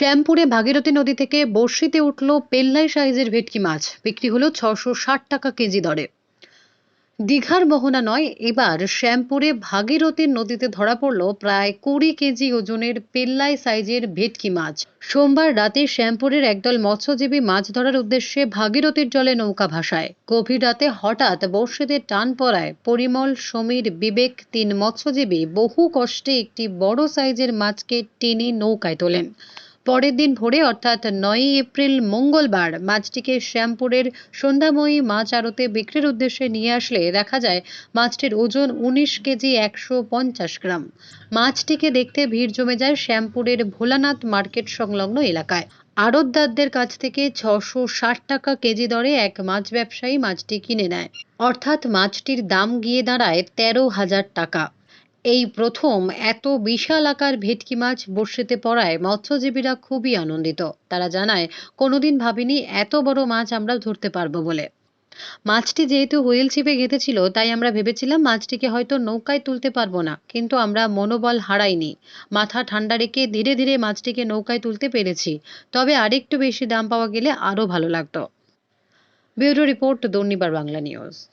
শ্যামপুরে ভাগীরথী নদী থেকে বড়শিতে উঠল পেল্লাই সাইজের ভেটকি মাছ। বিক্রি হলো ছশো ষাট টাকা কেজি দরে। দীঘার মোহনা নয়, এবার শ্যামপুরে ভাগীরথীর নদীতে ধরা পড়ল প্রায় কুড়ি কেজি ওজনের পেল্লাই সাইজের ভেটকি মাছ। সোমবার রাতে শ্যামপুরের একদল মৎস্যজীবী মাছ ধরার উদ্দেশ্যে ভাগীরথীর জলে নৌকা ভাসায়। গভীর রাতে হঠাৎ বড়শিতে টান পড়ায় পরিমল, সমীর, বিবেক তিন মৎস্যজীবী বহু কষ্টে একটি বড় সাইজের মাছকে টেনে নৌকায় তোলেন। পরের দিন ভোরে, অর্থাৎ নয়ই এপ্রিল মঙ্গলবার, মাছটিকে শ্যামপুরের সন্ধ্যাময়ী মাছ আড়তে বিক্রির উদ্দেশ্যে নিয়ে আসলে দেখা যায়, মাছটির ওজন উনিশ কেজি একশো পঞ্চাশ গ্রাম। মাছটিকে দেখতে ভিড় জমে যায় শ্যামপুরের ভোলানাথ মার্কেট সংলগ্ন এলাকায়। আড়তদারদের কাছ থেকে ছশো ষাট টাকা কেজি দরে এক মাছ ব্যবসায়ী মাছটি কিনে নেয়। অর্থাৎ মাছটির দাম গিয়ে দাঁড়ায় তেরো হাজার টাকা। এই প্রথম এত বিশাল আকার ভেটকি মাছ বড়শিতে পড়ায় মৎস্যজীবীরা খুবই আনন্দিত। তারা জানায়, কোনোদিন ভাবিনি এত বড় মাছ আমরা ধরতে পারব বলে। মাছটি যেহেতু হুইল ছিপে গেঁথেছিল, তাই আমরা ভেবেছিলাম মাছটিকে হয়তো নৌকায় তুলতে পারব না, কিন্তু আমরা মনোবল হারাইনি। মাথা ঠান্ডা রেখে ধীরে ধীরে মাছটিকে নৌকায় তুলতে পেরেছি। তবে আরেকটু বেশি দাম পাওয়া গেলে আরও ভালো লাগতো। Bureau report Durnibar Bangla news.